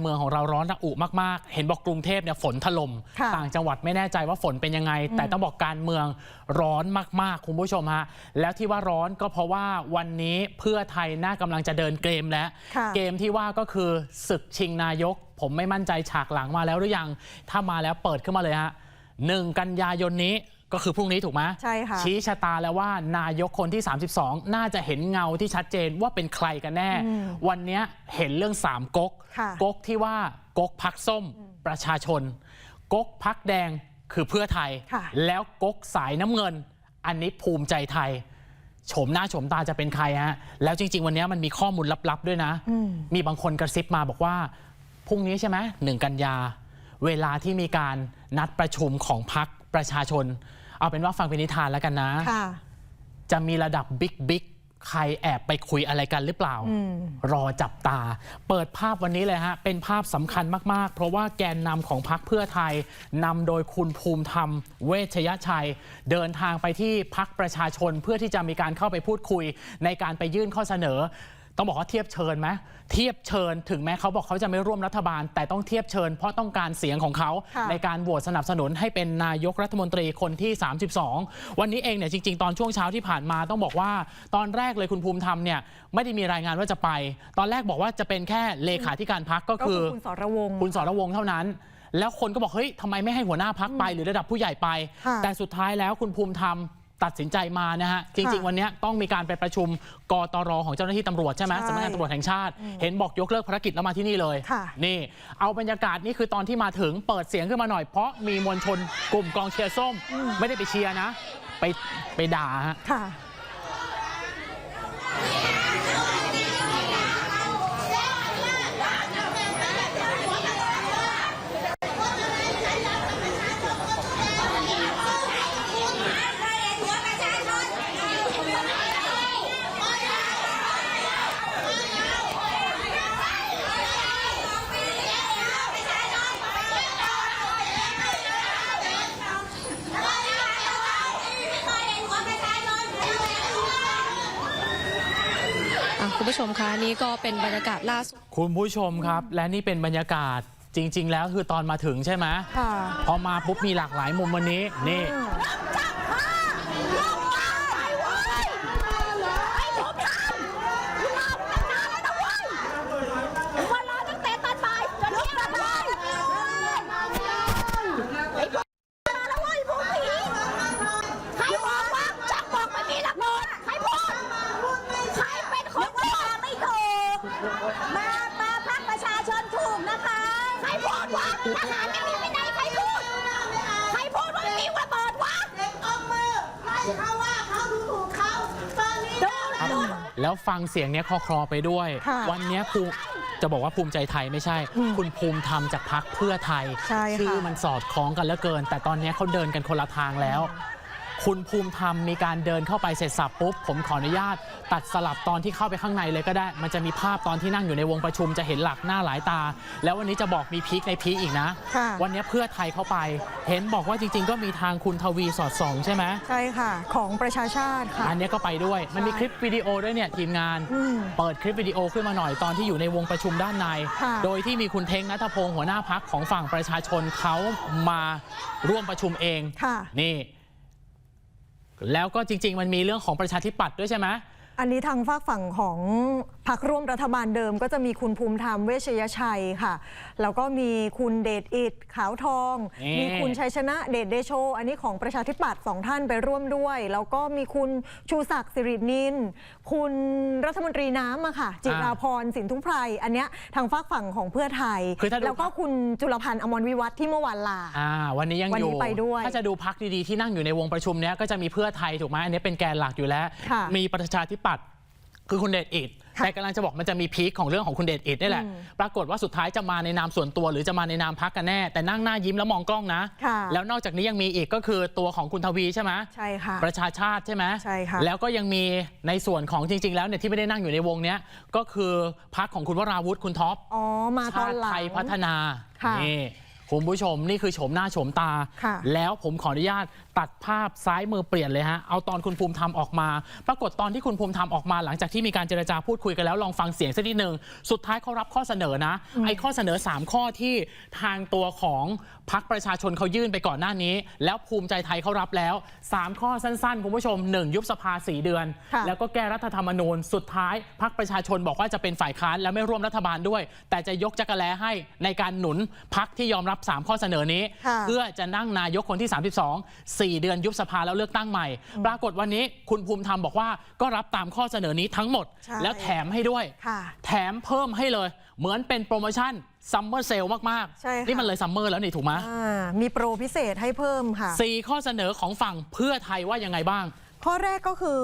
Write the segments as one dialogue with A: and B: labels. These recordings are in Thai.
A: เมืองของเราร้อนระอุมากๆ เห็นบอกกรุงเทพเนี่ยฝนถล่ม
B: ค่ะ
A: ต่างจังหวัดไม่แน่ใจว่าฝนเป็นยังไง แต่ต้องบอกการเมืองร้อนมากๆ คุณผู้ชมฮะแล้วที่ว่าร้อนก็เพราะว่าวันนี้เพื่อไทยน่ากำลังจะเดินเกมแล้ว
B: ค่ะ
A: เกมที่ว่าก็คือศึกชิงนายก ผมไม่มั่นใจฉากหลังมาแล้วหรือยัง ถ้ามาแล้วเปิดขึ้นมาเลยฮะหนึ่งกันยายนนี้ ก็คือพรุ่งนี้ถูกไหม
B: ใช่ค่ะ
A: ชี้ชะตาแล้วว่านายกคนที่ 32 น่าจะเห็นเงาที่ชัดเจนว่าเป็นใครกันแน่วันเนี้ยเห็นเรื่อง3ก๊ก
B: ค่ะ
A: ก๊กที่ว่าก๊กพักส้มประชาชน ก๊กพักแดงคือเพื่อไทย
B: ค่ะ
A: แล้วก๊กสายน้ำเงิน อันนี้ภูมิใจไทยโฉมหน้าโฉมตาจะเป็นใครฮะแล้วจริง ๆ วันนี้มันมีข้อมูลลับๆด้วยนะมีบางคนกระซิบมาบอกว่าพรุ่งนี้ใช่ไหมหนึ่งกันยา เวลาที่มีการนัดประชุมของพักประชาชน เอาเป็นว่าฟังเป็นนิทานแล้วกันนะ
B: ค่ะ
A: จะมีระดับบิ๊กบิ๊กใครแอบไปคุยอะไรกันหรือเปล่า รอจับตา เปิดภาพวันนี้เลยฮะ เป็นภาพสำคัญมาก ๆ เพราะว่าแกนนำของพรรคเพื่อไทยนำโดยคุณภูมิธรรม เวชยชัย เดินทางไปที่พักประชาชนเพื่อที่จะมีการเข้าไปพูดคุยในการไปยื่นข้อเสนอ ต้องบอกว่าเทียบเชิญไหมเทียบเชิญถึงแม้เขาบอกเขาจะไม่ร่วมรัฐบาล แต่ต้องเทียบเชิญเพราะต้องการเสียงของเขา
B: ค่ะ
A: ในการโหวตสนับสนุนให้เป็นนายกรัฐมนตรีคนที่ 32 วันนี้เองเนี่ยจริง ๆ ตอนช่วงเช้าที่ผ่านมาต้องบอกว่าตอนแรกเลยคุณภูมิธรรมเนี่ยไม่ได้มีรายงานว่าจะไป ตอนแรกบอกว่าจะเป็นแค่เลขาธิการพักก็
B: ก็
A: คื
B: คืออคุณสรวงศ์
A: คุณสรวงศ์เท่านั้นแล้วคนก็บอกเฮ้ยทำไมไม่ให้หัวหน้าพักไปหรือระดับผู้ใหญ่ไป
B: ค่ะ
A: แต่สุดท้ายแล้วคุณภูมิธรรม ตัดสินใจมานะฮะ จริง
B: ค่ะ
A: ๆวันเนี้ยต้องมีการไปประชุมกตรของเจ้าหน้าที่ตำรวจใช่ไหม
B: ใช่
A: สำนักงานตำรวจแห่งชาติ เห็นบอกยกเลิกภารกิจแล้วมาที่นี่เลย
B: ค่ะ
A: นี่ เอาบรรยากาศนี่คือตอนที่มาถึงเปิดเสียงขึ้นมาหน่อยเพราะมีมวลชนกลุ่มกองเชียร์ส้ม ไม่ได้ไปเชียร์นะ ไปไปด่าฮะ
C: ผู้ชมคะนี่ก็เป็นบรรยากาศล่าสุด
A: คุณผู้ชมครับ และนี่เป็นบรรยากาศจริง ๆ แล้วคือตอนมาถึงใช่ไหม
B: ค่ะ
A: พอมาปุ๊บมีหลากหลายมุมวันนี้นี่
D: วันรอตั้งแต่ตอนบ่ายจนเที่ยงเลยไอ้พวกมาแล้วเว้ยพวกผีใครบอกว่าจักบอกไม่มีหลักฐานใครพูดใครเป็นคนบอกไม่ถูก มามาพักประชาชนถูกนะคะ ใครพูดว่าทหารไม่มีวินัยใครพูด ใครพูดว่าไม่มีระเบิดวะเด็กอมมือใครเขาว่าเขาดูถูกเขาตอนนี้ดู
A: ครับ
D: ดู
A: แล้วฟังเสียงเนี้ยคอคลอไปด้วย วันเนี้ยภูจะบอกว่าภูมิใจไทยไม่ใช่ คุณภูมิธรรมจากพักเพื่อไทย
B: ใช่ค่ะ
A: ชื่อมันสอดคล้องกันเหลือเกิน แต่ตอนเนี้ยเขาเดินกันคนละทางแล้ว คุณภูมิธรรมมีการเดินเข้าไปเสร็จสับปุ๊บ ผมขออนุญาต ตัดสลับตอนที่เข้าไปข้างในเลยก็ได้ มันจะมีภาพตอนที่นั่งอยู่ในวงประชุมจะเห็นหลักหน้าหลายตา แล้ววันนี้จะบอกมีพีคในพีคอีกนะ
B: ค่ะ
A: วันนี้เพื่อไทยเข้าไป เห็นบอกว่าจริง ๆ ก็มีทางคุณทวีสอดส่องใช่ไหม
B: ใช่ค่ะ ของประชาชาติค่ะ
A: อันเนี้ยก็ไปด้วย มันมี
B: ใช่
A: คลิปวิดีโอด้วยเนี่ยทีมงาน
B: อืม
A: เปิดคลิปวิดีโอขึ้นมาหน่อยตอนที่อยู่ในวงประชุมด้านใน
B: ค่ะ
A: โดยที่มีคุณเท้งนัทพงศ์หัวหน้าพักของฝั่งประชาชนเขามาร่วมประชุมเอง
B: ค่ะ
A: นี่ แล้วก็จริง ๆ มันมีเรื่องของประชาธิปัตย์ด้วยใช่ไหม
B: อันนี้ทางฝากฝั่งของพรรคร่วมรัฐบาลเดิม ก็จะมีคุณภูมิธรรมเวชยชัยค่ะ แล้วก็มีคุณเดชอิดขาวทอง
A: นี่
B: มีคุณชัยชนะเดชเดโช อันนี้ของประชาธิปัตย์สองท่านไปร่วมด้วย แล้วก็มีคุณชูศักดิ์สิรินิน คุณรัฐมนตรีน้ำอะค่ะ จิราพรสินทุพไพรอันเนี้ยทางฝากฝั่งของเพื่อไทย
A: คือถ้าดู
B: แล้วก็คุณจุลพันธ์อมรวิวัฒน์ที่เมื่อวานลา
A: อ่าวันนี้ยัง
B: วัน
A: อ
B: นี้
A: ยู่
B: ไปด้วย
A: ถ้าจะดูพักดีๆ ที่นั่งอยู่ในวงประชุมเนี้ยก็จะมีเพื่อไทยถูกไหมอันนี้เป็นแกนหลักอยู่แล้ว
B: ค่ะ
A: มีประชาธิปัตย์คือคุณเดชอิด
B: ค่ะ
A: แต่กำลังจะบอกมันจะมีพีคของเรื่องของคุณเดชอิดนี่แหละ ปรากฏว่าสุดท้ายจะมาในนามส่วนตัว หรือจะมาในนามพักกันแน่ แต่นั่งหน้ายิ้มแล้วมองกล้องนะ
B: ค่ะ
A: แล้วนอกจากนี้ยังมีอีกก็คือตัวของคุณทวีใช่ไหม
B: ใช่ค่ะ
A: ประชาชาติใช่ไหม
B: ใช่ค่ะ
A: แล้วก็ยังมีในส่วนของจริง ๆ แล้วเนี่ยที่ไม่ได้นั่งอยู่ในวงเนี้ยก็คือพักของคุณวราวุฒิคุณท็อป
B: อ๋อมาตอ
A: ชานติ
B: หลัง
A: ไทยพัฒนา
B: ค่ะ
A: นี่คุณผู้ชมนี่คือโฉมหน้าโฉมตา
B: ค่ะ
A: แล้วผมขออนุญาต ตัดภาพซ้ายมือเปลี่ยนเลยฮะ เอาตอนคุณภูมิธรรมออกมา ปรากฏตอนที่คุณภูมิธรรมออกมาหลังจากที่มีการเจรจาพูดคุยกันแล้วลองฟังเสียงสักนิดหนึ่งสุดท้ายเขารับข้อเสนอนะ ไอ้ข้อเสนอ 3 ข้อที่ทางตัวของพักประชาชนเขายื่นไปก่อนหน้านี้ แล้วภูมิใจไทยเขารับแล้ว 3 ข้อสั้นๆ คุณผู้ชม 1 ยุบสภา 4 เดือน
B: ค่ะ
A: แล้วก็แก้รัฐธรรมนูญ สุดท้ายพักประชาชนบอกว่าจะเป็นฝ่ายค้านและไม่ร่วมรัฐบาลด้วย แต่จะยกจักรแลให้ในการหนุนพักที่ยอมรับ 3 ข้อเสนอนี้
B: ค่ะ
A: เพื่อจะนั่งนายกคนที่ 32 4 เดือนยุบสภาแล้วเลือกตั้งใหม่ ปรากฏวันนี้คุณภูมิธรรมบอกว่าก็รับตามข้อเสนอนี้ทั้งหมด
B: ใช่
A: แล้วแถมให้ด้วย
B: ค่ะ
A: แถมเพิ่มให้เลย เหมือนเป็นโปรโมชั่นซัมเมอร์เซลมาก
B: ใช่ค่ะ
A: นี่มันเลยซัมเมอร์แล้วนี่ถูกไหม
B: อ่ามีโปรพิเศษให้เพิ่มค่ะ
A: สี่ข้อเสนอของฝั่งเพื่อไทยว่ายังไงบ้าง
B: ข้อแรกก็คือ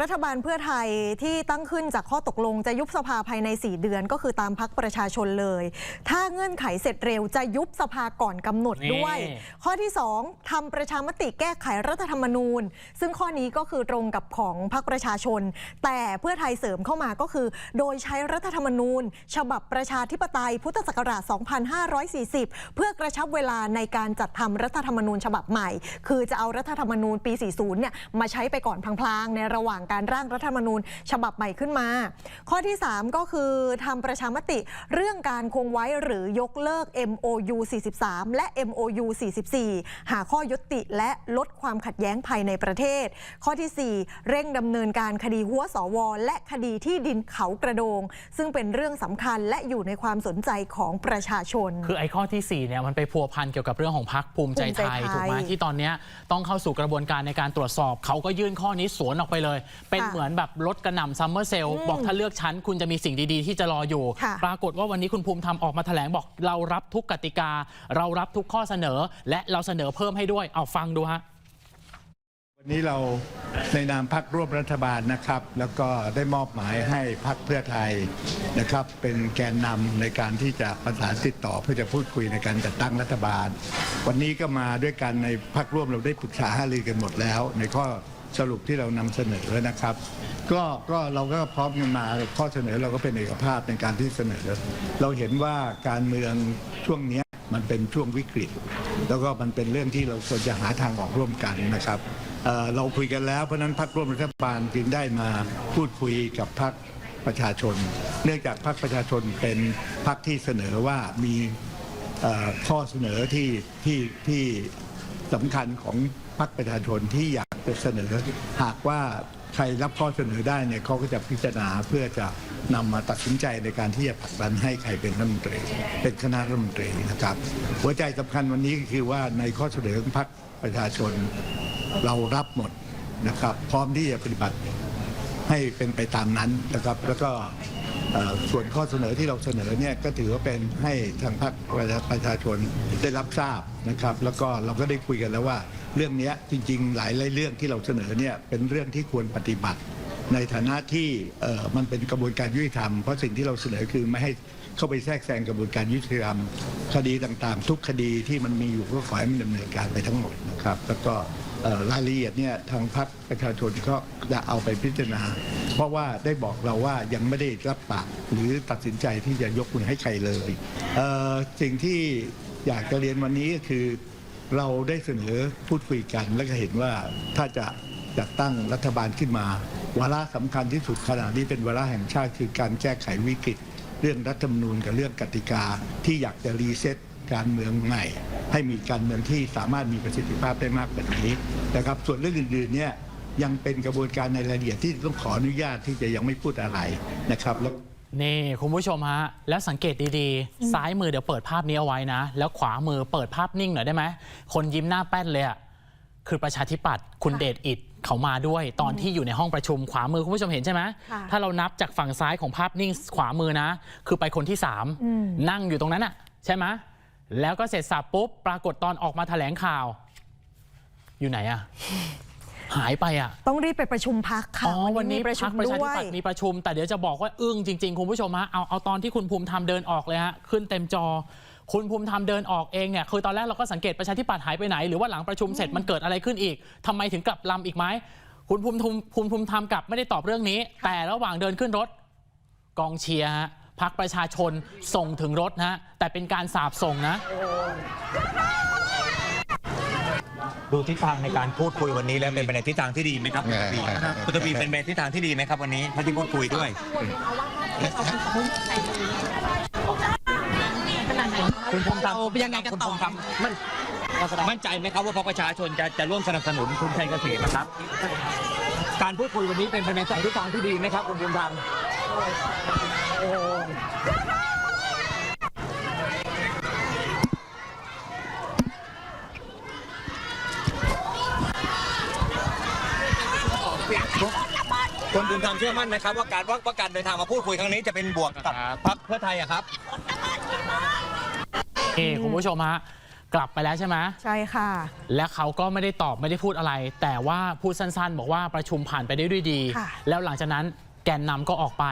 B: รัฐบาลเพื่อไทยที่ตั้งขึ้นจากข้อตกลงจะยุบสภาภายใน 4 เดือนก็คือตามพักประชาชนเลย ถ้าเงื่อนไขเสร็จเร็วจะยุบสภาก่อนกำหนด
A: นี่
B: ด้วย ข้อที่ 2ทำประชามติแก้ไขรัฐธรรมนูญ ซึ่งข้อนี้ก็คือตรงกับของพักประชาชน แต่เพื่อไทยเสริมเข้ามาก็คือ โดยใช้รัฐธรรมนูญ ฉบับประชาธิปไตยพุทธศักราช 2540 เพื่อกระชับเวลาในการจัดทำรัฐธรรมนูญฉบับใหม่ คือจะเอารัฐธรรมนูญปี 40 เนี่ยมาใช้ไปก่อนพลางๆ ในระหว่างการร่างรัฐธรรมนูญ ฉบับใหม่ขึ้นมา ข้อที่ 3 ก็คือทำประชามติเรื่องการคงไว้หรือยกเลิก MOU 43 และ MOU 44 หาข้อยุติและลดความขัดแย้งภายในประเทศ ข้อทีสี่4 เร่งดำเนินการคดีหัวสว และคดีที่ดินเขากระโดง ซึ่งเป็นเรื่องสำคัญและอยู่ในความสนใจของประชาชน
A: คือไอ้ข้อที่4เนี่ยมันไปพัวพันเกี่ยวกับเรื่องของพักภูมิใจไทย
B: ภูมิใจไทย
A: ถูกไหมที่ตอนเนี้ยต้องเข้าสู่กระบวนการในการตรวจสอบเขาก็ยื่นข้อนี้สวนออกไปเลย เป็น
B: ค่ะ
A: เหมือนแบบลดกระหน่ำซัมเมอร์เซลบอกถ้าเลือกชั้นคุณจะมีสิ่งดีๆ ที่จะรออยู่
B: ค่ะ
A: ปรากฏว่าวันนี้คุณภูมิธรรมออกมาแถลงบอกเรารับทุกกติกา เรารับทุกข้อเสนอ และเราเสนอเพิ่มให้ด้วยเอาฟังดูฮะ
E: วันนี้เราในนามพักร่วมรัฐบาลนะครับ แล้วก็ได้มอบหมายให้พักเพื่อไทยนะครับ เป็นแกนนำในการที่จะประสานติดต่อเพื่อจะพูดคุยในการจัดตั้งรัฐบาล วันนี้ก็มาด้วยกันในพักร่วมเราได้ปรึกษาหารือกันหมดแล้ว ในข้อ สรุปที่เรานำเสนอนะครับ ก็ก็เราก็พร้อมกันมาข้อเสนอเราก็เป็นเอกภาพในการที่เสนอ เราเห็นว่าการเมืองช่วงเนี้ยมันเป็นช่วงวิกฤต แล้วก็มันเป็นเรื่องที่เราควรจะหาทางออกร่วมกันนะครับเอ่อเราคุยกันแล้วเพราะฉะนั้นพรรคร่วมรัฐบาลจึงได้มาพูดคุยกับพรรค ประชาชน เนื่องจากพรรคประชาชนเป็นพรรคที่เสนอว่ามีเอ่อข้อเสนอที่ที่ที่สำคัญของ พรรคประชาชนที่อยากจะเสนอ หากว่าใครรับข้อเสนอได้เนี่ยเขาก็จะพิจารณาเพื่อจะนำมาตัดสินใจในการที่จะผลักดันให้ใครเป็นรัฐมนตรี เป็นคณะรัฐมนตรีนะครับ หัวใจสำคัญวันนี้ก็คือว่าในข้อเสนอของพรรคประชาชนเรารับหมดนะครับ พร้อมที่จะปฏิบัติให้เป็นไปตามนั้นนะครับ แล้วก็ ส่วนข้อเสนอที่เราเสนอเนี่ยก็ถือว่าเป็นให้ทางพรรคประชาชนได้รับทราบนะครับ แล้วก็เราก็ได้คุยกันแล้วว่า เรื่องนี้จริง ๆ หลายๆเรื่องที่เราเสนอเนี่ยเป็นเรื่องที่ควรปฏิบัติ ในฐานะที่มันเป็นกระบวนการยุติธรรม เพราะสิ่งที่เราเสนอคือไม่ให้เข้าไปแทรกแซงกระบวนการยุติธรรม คดีต่างๆ ทุกคดีที่มันมีอยู่ก็ขอให้มันดำเนินการไปทั้งหมดนะครับ แล้วก็ รายละเอียดเนี่ยทางพรรคประชาชนก็จะเอาไปพิจารณา เพราะว่าได้บอกเราว่ายังไม่ได้รับปากหรือตัดสินใจที่จะยกมือให้ใครเลยเสิ่งที่อยากจะเรียนวันนี้ก็คือ เราได้เสนอพูดคุยกัน และก็เห็นว่าถ้าจะจัดตั้งรัฐบาลขึ้นมาวาระสำคัญที่สุดขณะนี้เป็นวาระแห่งชาติคือการแก้ไขวิกฤต เรื่องรัฐธรรมนูญกับเรื่องกติกาที่อยากจะรีเซ็ตการเมืองใหม่ ให้มีการเมืองที่สามารถมีประสิทธิภาพได้มากกว่านี้นะครับ ส่วนเรื่องอื่นๆเนี่ยยังเป็นกระบวนการในรายละเอียดที่ต้องขออนุญาตที่จะยังไม่พูดอะไรนะครับแล้ว
A: นี่คุณผู้ชมฮะ แล้วสังเกตดีๆ ซ้ายมือเดี๋ยวเปิดภาพนี้เอาไว้นะ แล้วขวามือเปิดภาพนิ่งหน่อยได้ไหม คนยิ้มหน้าแป้นเลยอะคือประชาธิปัตย์คุณเดชอิดเขามาด้วย ตอนที่อยู่ในห้องประชุมขวามือคุณผู้ชมเห็นใช่ไหม
B: ค่ะ
A: ถ้าเรานับจากฝั่งซ้ายของภาพนิ่งขวามือนะ คือไปคนที่ 3 นั่งอยู่ตรงนั้นอะใช่ไหม แล้วก็เสร็จสับปุ๊บปรากฏตอนออกมาแถลงข่าว อยู่ไหนอะหายไปอะ
B: ต้องรีบไปประชุมพักค่ะ
A: อ๋อวันนี้
B: มีประชุ
A: พั
B: ม
A: กประชา
B: ด้
A: ธิ
B: วย
A: ปัตย์มีประชุม แต่เดี๋ยวจะบอกว่าอึ้งจริง ๆ คุณผู้ชมฮะเอาเอาตอนที่คุณภูมิธรรมเดินออกเลยฮะขึ้นเต็มจอ คุณภูมิธรรมเดินออกเองเนี่ยคือตอนแรกเราก็สังเกตประชาธิปัตย์หายไปไหนหรือว่าหลังประชุมเสร็จมันเกิดอะไรขึ้นอีกทำไมถึงกลับลำอีกไหมคุณภูมิธรรมภูมิภูมิธรรมกลับไม่ได้ตอบเรื่องนี้ แต่ระหว่างเดินขึ้นรถกองเชียร์ฮะ พักประชาชนส่งถึงรถนะฮะแต่เป็นการสาบส่งนะ
F: ดูทิศทางในการพูดคุยวันนี้แล้วเป็นไปในทิศทางที่ดีไหมครับคุณทวี
E: เออเออ
F: คุณทวีเป็นไปในทิศทางที่ดีไหมครับวันนี้ท่านที่พูดคุยด้วยคุณภูมิธรรม
C: เอายังไงกันต่อ
F: คุณภูมิธรรมมั่นมั่นใจไหมครับว่าพรรคประชาชนจะจะร่วมสนับสนุนคุณชัยเกษมนะครับ การพูดคุยวันนี้เป็นไปในทิศทางที่ดีไหมครับคุณภูมิธรรม คุณภูมิธรรมเชื่อมั่นนะครับ ว่าการว่าว่าการเดินทางมาพูดคุยครั้งนี้จะเป็นบวกกับ พรรคเพื่อไทยอะครับ
A: นี่คุณผู้ชมฮะกลับไปแล้วใช่ไหม
B: ใช่ค่ะ
A: และเขาก็ไม่ได้ตอบไม่ได้พูดอะไร แต่ว่าพูดสั้นๆ บอกว่าประชุมผ่านไปได้ด้วยดี
B: ค่ะ
A: แล้วหลังจากนั้นแกนนำก็ออกไป